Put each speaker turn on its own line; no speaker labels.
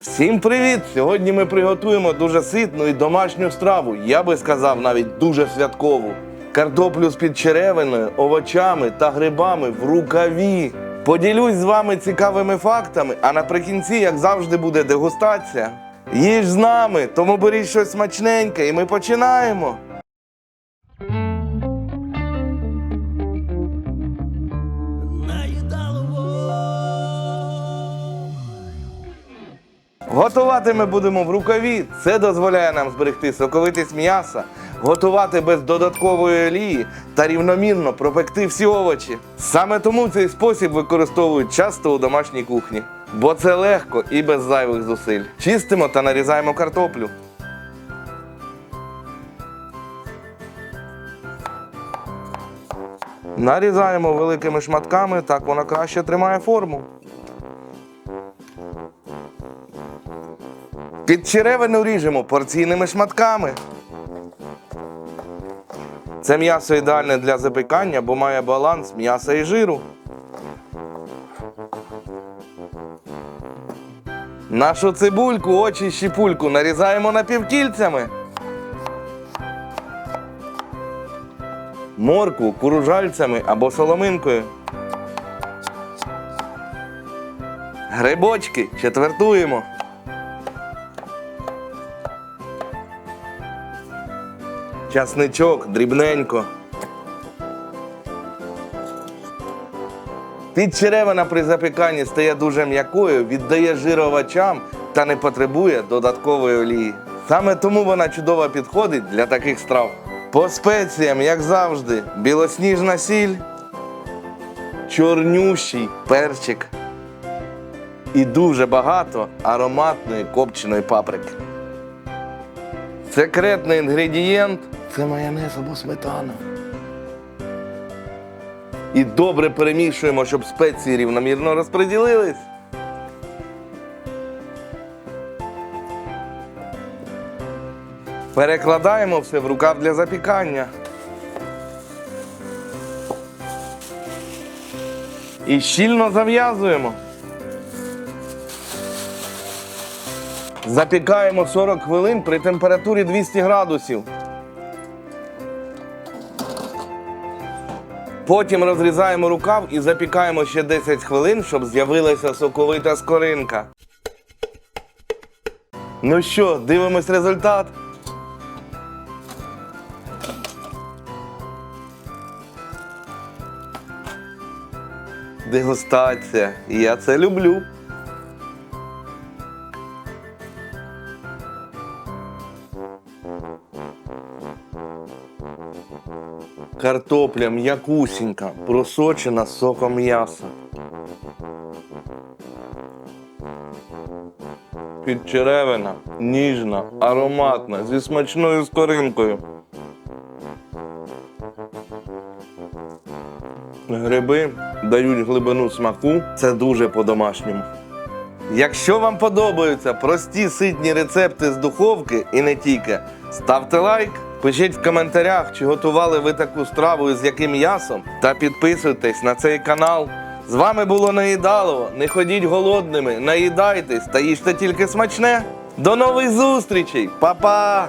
Всім привіт! Сьогодні ми приготуємо дуже ситну і домашню страву. Я би сказав, навіть дуже святкову. Картоплю з під черевиною, овочами та грибами в рукаві. Поділюсь з вами цікавими фактами, а наприкінці, як завжди, буде дегустація. Їж з нами, тому беріть щось смачненьке, і ми починаємо. Готувати ми будемо в рукаві. Це дозволяє нам зберегти соковитість м'яса, готувати без додаткової олії та рівномірно пропекти всі овочі. Саме тому цей спосіб використовують часто у домашній кухні, бо це легко і без зайвих зусиль. Чистимо та нарізаємо картоплю. Нарізаємо великими шматками, так вона краще тримає форму. Під черевину ріжемо порційними шматками. Це м'ясо ідеальне для запікання, бо має баланс м'яса і жиру. Нашу цибульку, очі щіпульку нарізаємо напівкільцями. Моркву куружальцями або соломинкою. Грибочки четвертуємо. Часничок дрібненько. Підчеревина при запіканні стає дуже м'якою, віддає жир овочам та не потребує додаткової олії. Саме тому вона чудово підходить для таких страв. По спеціям, як завжди, білосніжна сіль, чорнющий перчик і дуже багато ароматної копченої паприки. Секретний інгредієнт це майонез або сметана. І добре перемішуємо, щоб спеції рівномірно розподілились. Перекладаємо все в рукав для запікання. І щільно зав'язуємо. Запікаємо 40 хвилин при температурі 200 градусів. Потім розрізаємо рукав і запікаємо ще 10 хвилин, щоб з'явилася соковита скоринка. Ну що, дивимось результат. Дегустація. Я це люблю. Картопля м'якусінька, просочена соком м'яса. Підчеревина, ніжна, ароматна, зі смачною скоринкою. Гриби дають глибину смаку, це дуже по-домашньому. Якщо вам подобаються прості ситні рецепти з духовки і не тільки, ставте лайк, пишіть в коментарях, чи готували ви таку страву і з яким м'ясом, та підписуйтесь на цей канал. З вами було Наїдалово. Не ходіть голодними, наїдайтесь та їжте тільки смачне. До нових зустрічей, Па-па!